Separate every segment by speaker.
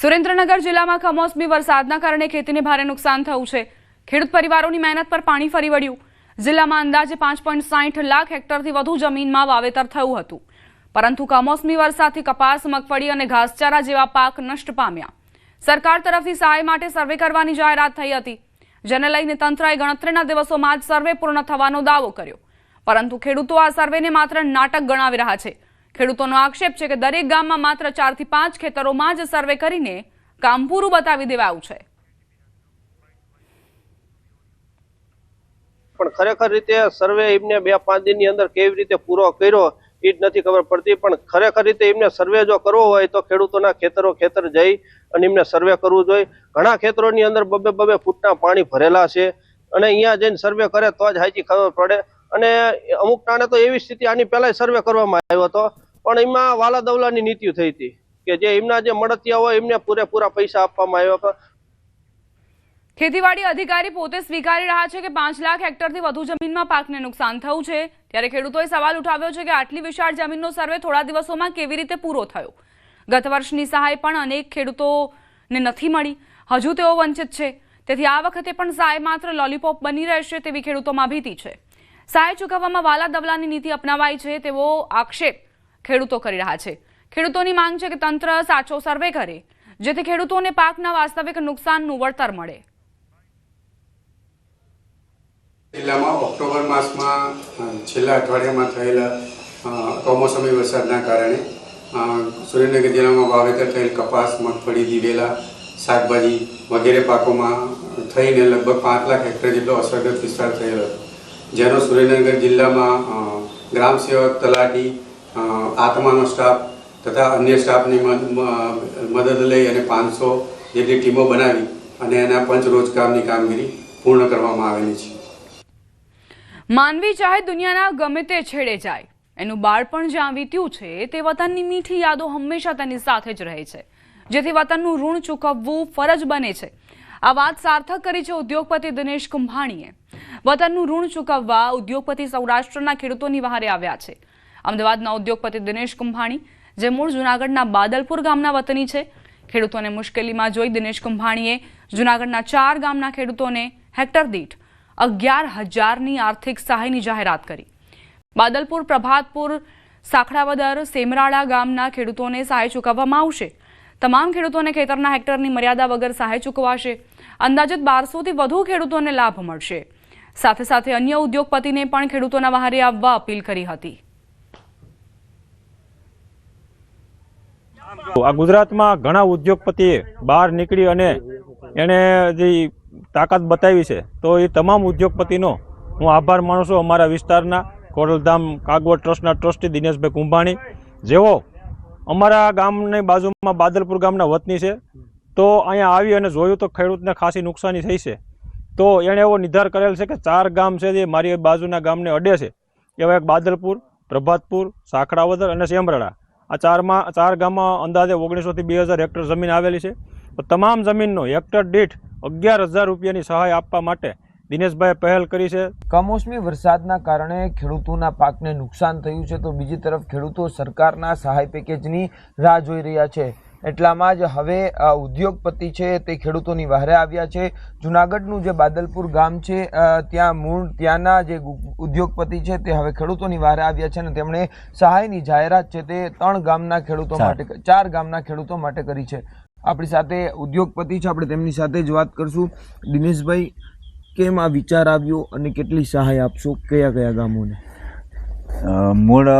Speaker 1: સુરેન્દ્રનગર જિલ્લામાં કમોસમી વરસાદના કારણે ખેતીને ભારે નુકસાન થયું છે. ખેડૂત પરિવારોની મહેનત પર પાણી ફરી વળ્યું. જિલ્લામાં અંદાજે પાંચ પોઈન્ટ સાઠ લાખ હેક્ટરથી વધુ જમીનમાં વાવેતર થયું હતું. પરંતુ કમોસમી વરસાદથી કપાસ, મગફળી અને ઘાસચારા જેવા પાક નષ્ટ પામ્યા. સરકાર તરફથી સહાય માટે સર્વે કરવાની જાહેરાત થઈ હતી. જેને લઈને તંત્રએ ગણતરીના દિવસોમાં જ સર્વે પૂર્ણ થવાનો દાવો કર્યો. પરંતુ ખેડૂતો આ સર્વેને માત્ર નાટક ગણાવી રહ્યા છે. ખેડૂતોનો આક્ષેપ છે કે દરેક ગામમાં માત્ર ચારથી પાંચ ખેતરોમાં જ સર્વે કરીને કામ પૂરું બતાવી દેવાયું છે.
Speaker 2: પણ ખરેખર રીતે સર્વે એમને બે પાંચ દિનની અંદર કેવી રીતે પૂરો કર્યો એ જ નથી ખબર પડતી, પણ ખરેખર રીતે એમને સર્વે જો કરવો હોય તો ખેડૂતોના ખેતરો ખેતર જઈ અને એમને સર્વે કરવું જોઈએ. ઘણા ખેતરોની અંદર બબે બબે ફૂટના પાણી ભરેલા છે અને અહીંયા જઈને સર્વે કરે તો જ હાજી ખબર પડે. અને અમુક ટાણે તો એવી સ્થિતિ આની પહેલાં સર્વે કરવામાં આવ્યો હતો. પણ એમાં વાલા દવલાની નીતિ થઈ હતી કે જે એમના જે મળતિયા હોય એમને પૂરેપૂરા પૈસા આપવામાં આવ્યા હતા.
Speaker 1: ખેતીવાડી અધિકારી પોતે સ્વીકારી રહ્યા છે કે પાંચ લાખ હેક્ટરથી વધુ જમીનમાં પાકને નુકસાન થયું છે. ત્યારે ખેડૂતોએ સવાલ ઉઠાવ્યો છે કે આટલી વિશાળ જમીનનો સર્વે થોડા દિવસોમાં કેવી રીતે પૂરો થયો? ગત વર્ષની સહાય પણ અનેક ખેડૂતોને નથી મળી. હજુ તેઓ વંચિત છે. તેથી આ વખતે પણ સહાય માત્ર લોલીપોપ બની રહેશે તેવી ખેડૂતોમાં ભીતિ છે. સહાય ચૂકવવામાં વાલા દવલાની નીતિ અપનાવાઈ છે તેવો આક્ષેપ ખેડૂતો કરી રહ્યા છે. ખેડૂતોની માંગ છે કે તંત્ર સાચો સર્વે કરે, જેથી ખેડૂતોને પાકના વાસ્તવિક નુકસાનનું વળતર મળે.
Speaker 3: જિલ્લામાં ઓક્ટોબર માસમાં છેલ્લા અઠવાડિયામાં થયેલા કમોસમી વરસાદના કારણે સુરેન્દ્રનગર જિલ્લામાં વાવેતર થયેલ કપાસ, મગફળી, દિવેલા, શાકભાજી વગેરે પાકોમાં થઈને લગભગ પાંચ લાખ હેક્ટર જેટલો અસરગ્રસ્ત વિસ્તાર થયેલો જેનો સુરેન્દ્રનગર જિલ્લામાં ગ્રામ સેવક તલાટી આત્માનો સ્ટાફ તથા અન્ય સ્ટાફની મદદ લઈ અને પાંચસો જેટલી ટીમો બનાવી અને એના પંચ રોજગારની કામગીરી પૂર્ણ કરવામાં આવેલી છે.
Speaker 1: માનવી ચાહે દુનિયાના ગમે તે છેડે જાય. એનું બાળપણ જ્યાં વીત્યું છે, તે વતનની મીઠી યાદો હંમેશા તેની સાથે જ રહે છે. જેથી વતનનું ઋણ ચૂકવવું ફરજ બને છે. આ વાત સાર્થક કરી છે ઉદ્યોગપતિ દિનેશ કુંભાણીએ. વતનનું ઋણ ચૂકવવા ઉદ્યોગપતિ સૌરાષ્ટ્રના ખેડૂતોની વહારે આવ્યા છે. અમદાવાદના ઉદ્યોગપતિ દિનેશ કુંભાણી, જે મૂળ જૂનાગઢના બાદલપુર ગામના વતની છે. ખેડૂતોને મુશ્કેલીમાં જોઈ દિનેશ કુંભાણીએ જૂનાગઢના ચાર ગામના ખેડૂતોને હેક્ટર દીઠ અગિયાર હજારની આર્થિક સહાયની જાહેરાત કરી. બાદલપુર, પ્રભાતપુર, સાખડાવદર, સેમરાળા ગામના ખેડૂતોને સહાય ચૂકવવામાં આવશે. તમામ ખેડૂતોને ખેતરના હેક્ટરની મર્યાદા વગર સહાય ચૂકવાશે. અંદાજિત બારસોથી વધુ ખેડૂતોને લાભ મળશે. સાથે સાથે અન્ય ઉદ્યોગપતિને પણ ખેડૂતોના વહારે આવવા અપીલ કરી હતી.
Speaker 4: આ ગુજરાતમાં ઘણા ઉદ્યોગપતિએ બહાર નીકળી અને એણે જે તાકાત બતાવી છે, તો એ તમામ ઉદ્યોગપતિનો હું આભાર માનું છું અમારા વિસ્તારના કોરલધામ કાગવડ ટ્રસ્ટના ટ્રસ્ટી દિનેશભાઈ કુંભાણી. જેઓ અમારા ગામની બાજુમાં બાદલપુર ગામના વતની છે, તો અહીંયા આવી અને જોયું તો ખેડૂતને ખાસી નુકસાની થઈ છે. તો એણે એવો નિર્ધાર કરેલ છે કે ચાર ગામ છે જે મારી બાજુના ગામને અડે છે. એવા એક બાદલપુર, પ્રભાતપુર, સાખડાવદર અને સેમરાળા આ ચારમાં ચાર ગામમાં અંદાજે ઓગણીસોથી બે હજાર હેક્ટર જમીન આવેલી છે. તો તમામ જમીનનો હેક્ટર દીઠ અગિયાર હજાર રૂપિયાની સહાય આપવા માટે દિનેશભાઈ પહેલ કરી છે.
Speaker 5: કમોસમી વરસાદના કારણે ખેડૂતોના પાકને નુકસાન થયું છે, તો બીજી તરફ ખેડૂતો સરકારના સહાય પેકેજની રાહ જોઈ રહ્યા છે. એટલામાં જ હવે ઉદ્યોગપતિ છે તે ખેડૂતોની વહારે આવ્યા છે. જુનાગઢનું જે બાદલપુર ગામ છે ત્યાં મૂળ ત્યાંના જે ઉદ્યોગપતિ છે તે હવે ખેડૂતોની વહારે આવ્યા છે અને તેમણે સહાયની જાહેરાત છે તે ત્રણ ગામના ખેડૂતો માટે ચાર ગામના ખેડૂતો માટે કરી છે. આપણી સાથે ઉદ્યોગપતિ છે આપણે તેમની સાથે જ વાત કરશું. દિનેશભાઈ કેમ આ વિચાર આવ્યો અને કેટલી સહાય આપશો? કયા કયા ગામોને?
Speaker 6: મૂળ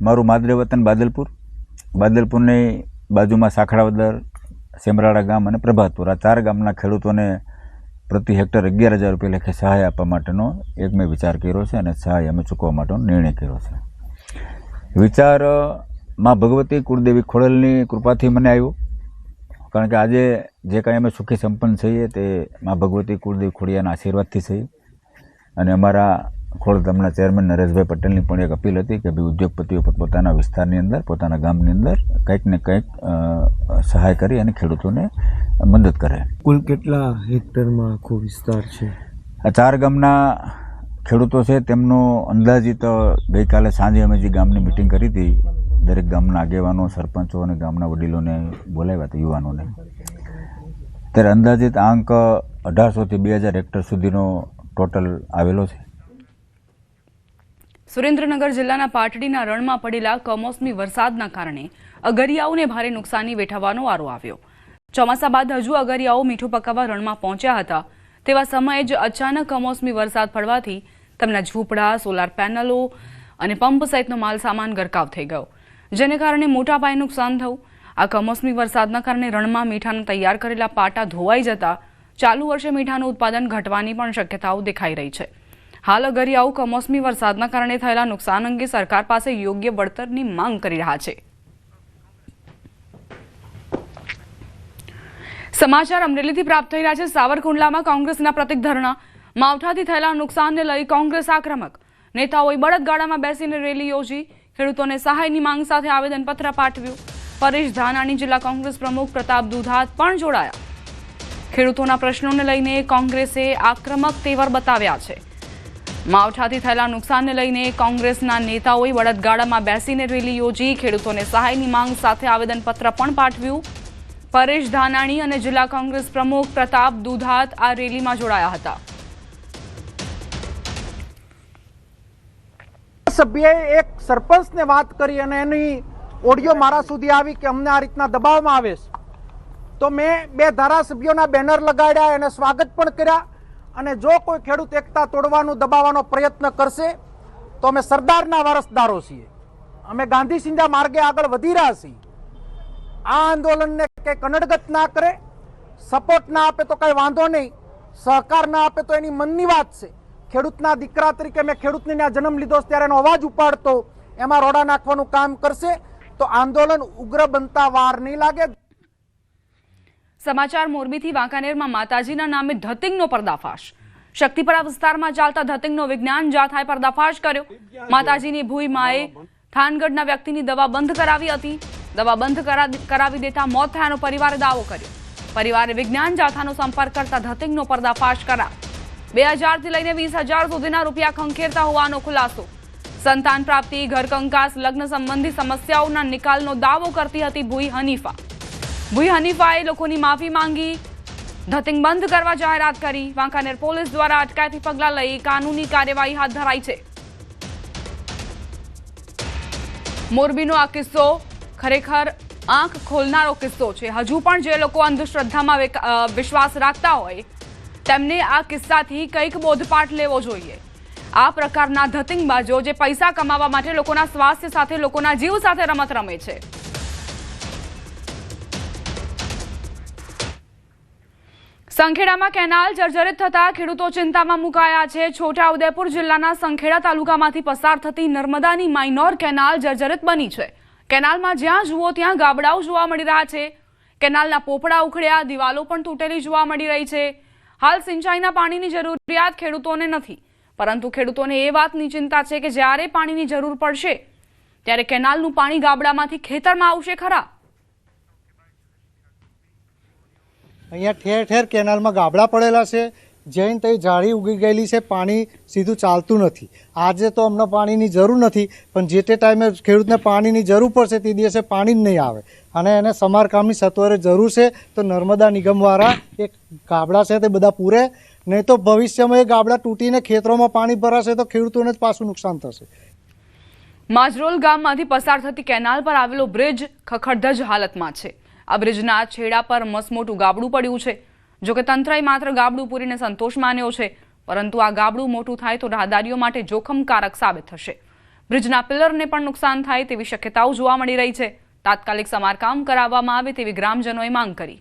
Speaker 6: મારું માદરે વતન બાદલપુર. બાદલપુરની બાજુમાં સાખડાવદર સેમરાળા ગામ અને પ્રભાતપુર. આ ચાર ગામના ખેડૂતોને પ્રતિ હેક્ટર અગિયાર હજાર રૂપિયા લેખે સહાય આપવા માટેનો એક મેં વિચાર કર્યો છે અને સહાય અમે ચૂકવવા માટેનો નિર્ણય કર્યો છે. વિચારમાં ભગવતી કુળદેવી ખોડલની કૃપાથી મને આવ્યો. કારણ કે આજે જે કાંઈ અમે સુખી સંપન્ન છીએ તે માં ભગવતી કુળદેવી ખોડિયાના આશીર્વાદથી છીએ અને અમારા ખોડધામના ચેરમેન નરેશભાઈ પટેલની પણ એક અપીલ હતી કે ભાઈ ઉદ્યોગપતિઓ પોતાના વિસ્તારની અંદર પોતાના ગામની અંદર કંઈક ને કંઈક સહાય કરી અને ખેડૂતોને મદદ કરે.
Speaker 5: કુલ કેટલા હેક્ટરમાં આખો વિસ્તાર છે?
Speaker 6: આ ચાર ગામના ખેડૂતો છે તેમનો અંદાજિત ગઈકાલે સાંજે અમે જે ગામની મિટિંગ કરી હતી દરેક ગામના આગેવાનો સરપંચો અને ગામના વડીલોને બોલાવ્યા હતા યુવાનોને. ત્યારે અંદાજિત આંક અઢારસોથી બે હજાર હેક્ટર સુધીનો ટોટલ આવેલો છે.
Speaker 1: સુરેન્દ્રનગર જિલ્લાના પાટડીના રણમાં પડેલા કમોસમી વરસાદના કારણે અગરિયાઓને ભારે નુકસાની વેઠવવાનો વારો આવ્યો. ચોમાસા બાદ હજુ અગરિયાઓ મીઠું પકાવવા રણમાં પહોંચ્યા હતા. તેવા સમયે જ અચાનક કમોસમી વરસાદ પડવાથી તેમના ઝૂંપડા, સોલાર પેનલો અને પંપ સહિતનો માલ સામાન ગરકાવ થઈ ગયો. જેને કારણે મોટા પાયે નુકસાન થયું. આ કમોસમી વરસાદના કારણે રણમાં મીઠાના તૈયાર કરેલા પાટા ધોવાઈ જતા ચાલુ વર્ષે મીઠાનું ઉત્પાદન ઘટવાની પણ શક્યતાઓ દેખાઈ રહી છે. હાલ અગરિયાઓ કમોસમી વરસાદના કારણે થયેલા નુકસાન અંગે સરકાર પાસે યોગ્ય વળતરની માંગ કરી રહ્યા છે. સમાચાર અમરેલીથી પ્રાપ્ત થઈ રહ્યા છે. સાવરકુંડલામાં કોંગ્રેસના પ્રતિક ધરણા. માવઠાથી થયેલા નુકસાનને લઈ કોંગ્રેસ આક્રમક. નેતાઓએ બળદગાડામાં બેસીને રેલી યોજી. ખેડૂતોને સહાયની માંગ સાથે આવેદનપત્ર પાઠવ્યું. પરેશ ધાનાણી જિલ્લા કોંગ્રેસ પ્રમુખ પ્રતાપ દુધાત પણ જોડાયા. ખેડૂતોના પ્રશ્નોને લઈને કોંગ્રેસે આક્રમક તેવર બતાવ્યા છે. માવઠાથી થયેલા નુકસાનને લઈને કોંગ્રેસના નેતાઓએ બળદગાડામાં બેસીને રેલી યોજી, ખેડૂતોને સહાયની માંગ સાથે આવેદનપત્ર પણ પાઠવ્યું. પરેશ ધાનાણી અને જિલ્લા કોંગ્રેસ પ્રમુખ પ્રતાપ દુધાત આ રેલીમાં જોડાયા હતા.
Speaker 7: સભ્યએ એક સરપંચને વાત કરી અને એની ઓડિયો મારા સુધી આવી કે અમને આ રીતના દબાવવામાં આવે છે. તો મેં બે ધારાસભ્યોના બેનર લગાડ્યા, એને સ્વાગત પણ કર્યા. અને જો કોઈ ખેડૂત એકતા તોડવાનું, દબાવવાનો પ્રયત્ન કરશે, તો અમે સરદારના વારસદારો છીએ. અમે ગાંધી સિંધા માર્ગે આગળ વધી રહ્યા છીએ. આ આંદોલનને કંઈ કનડગત ના કરે, સપોર્ટ ના આપે તો કંઈ વાંધો નહીં, સહકાર ના આપે તો એની મનની વાત છે. ખેડૂતના દીકરા તરીકે મેં ખેડૂતને ત્યાં જન્મ લીધો ત્યારે એનો અવાજ ઉપાડતો, એમાં રોડા નાખવાનું કામ કરશે, તો આંદોલન ઉગ્ર બનતા વાર નહીં લાગે.
Speaker 1: સમાચાર મોરબીથી વાંકાનેરમાં માતાજીના નામે ધતિંગનો પર્દાફાશ. શક્તિપરા વિસ્તારમાં ચાલતા ધતિંગનો વિજ્ઞાન જાથાએ પર્દાફાશ કર્યો. માતાજીની ભૂઈમાએ થાનગઢના વ્યક્તિની દવા બંધ કરાવી હતી. દવા બંધ કરા- કરાવી દેતા મોત થયાનો પરિવારે દાવો કર્યો. પરિવારે વિજ્ઞાન જાથાનો સંપર્ક કરતા ધતિંગનો પર્દાફાશ કરા બે હજારથી લઈને વીસ હજાર સુધીના રૂપિયા ખંખેરતા હોવાનો ખુલાસો. સંતાન પ્રાપ્તિ ઘર કંકાસ લગ્ન સંબંધી સમસ્યાઓના નિકાલનો દાવો કરતી હતી ભૂઈ હનીફા. ભૂઈ હનીફાએ લોકોની માફી માંગી, ધતિંગ બંધ કરવા જાહેરાત કરી. વાંકાનેર પોલીસ દ્વારા અટકાયતી પગલાં લઈ કાનૂની કાર્યવાહી હાથ ધરાઈ છે. મોરબીનો આ કિસ્સો ખરેખર આંખ ખોલનારો કિસ્સો છે. હજુ પણ જે લોકો અંધશ્રદ્ધામાં વિશ્વાસ રાખતા હોય, તેમને આ કિસ્સાથી કંઈક બોધપાઠ લેવો જોઈએ. આ પ્રકારના ધતિંગબાજો જે પૈસા કમાવા માટે લોકોના સ્વાસ્થ્ય સાથે, લોકોના જીવ સાથે રમત રમે છે. સંખેડામાં કેનાલ જર્જરિત થતા ખેડૂતો ચિંતામાં મુકાયા છે. છોટાઉદેપુર જિલ્લાના સંખેડા તાલુકામાંથી પસાર થતી નર્મદાની માઇનોર કેનાલ જર્જરિત બની છે. કેનાલમાં જ્યાં જુઓ ત્યાં ગાબડાઓ જોવા મળી રહ્યા છે. કેનાલના પોપડા ઉખડ્યા, દિવાલો પણ તૂટેલી જોવા મળી રહી છે. હાલ સિંચાઈના પાણીની જરૂરિયાત ખેડૂતોને નથી. પરંતુ ખેડૂતોને એ વાતની ચિંતા છે કે જ્યારે પાણીની જરૂર પડશે, ત્યારે કેનાલનું પાણી ગાબડામાંથી ખેતરમાં આવશે ખરા.
Speaker 8: અહીંયા ઠેર ઠેર કેનાલમાં ગાબડા પડેલા છે. જૈન તઈ જાળી ઉગી ગયેલી છે, પાણી સીધું ચાલતું નથી. આજે તો અમને પાણીની જરૂર નથી, પણ જે તે ટાઈમે ખેડૂતને પાણીની જરૂર પડશે તે દિવસે પાણી જ નહીં આવે. અને એને સમારકામની સત્વરે જરૂર છે, તો નર્મદા નિગમવાળા એક ગાબડા છે તે બધા પૂરે. નહીં તો ભવિષ્યમાં એ ગાબડા તૂટીને ખેતરોમાં પાણી ભરાશે તો ખેડૂતોને જ પાછું નુકસાન થશે.
Speaker 1: માજરોલ ગામમાંથી પસાર થતી કેનાલ પર આવેલો બ્રિજ ખખડધજ હાલતમાં છે. આ બ્રિજના છેડા પર મસમોટું ગાબડું પડ્યું છે. જોકે તંત્રએ માત્ર ગાબડું પૂરીને સંતોષ માન્યો છે, પરંતુ આ ગાબડું મોટું થાય તો રાહદારીઓ માટે જોખમકારક સાબિત થશે. બ્રિજના પિલરને પણ નુકસાન થાય તેવી શક્યતાઓ જોવા મળી રહી છે. તાત્કાલિક સમારકામ કરાવવામાં આવે તેવી ગ્રામજનોએ માંગ કરી.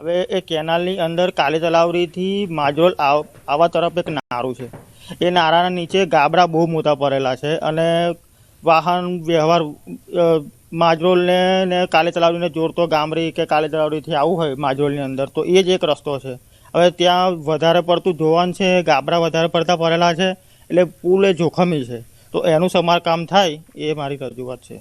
Speaker 9: હવે એ કેનાલની અંદર કાલી તલાવરીથી માજરોલ આવા તરફ એક નારું છે. એ નારાના નીચે ગાબડા બહુ મોટા પડેલા છે અને વાહન વ્યવહાર માજરોલને ને કાલે તલાવડીને જોડતો ગામડી કે કાલે તલાવડીથી આવું હોય માજરોલની અંદર, તો એ જ એક રસ્તો છે. હવે ત્યાં વધારે પડતું ધોવાણ છે ગાબરા વધારે પડતા પડેલા છે, એટલે પુલ એ જોખમી છે. તો એનું સમારકામ થાય એ મારી રજૂઆત છે.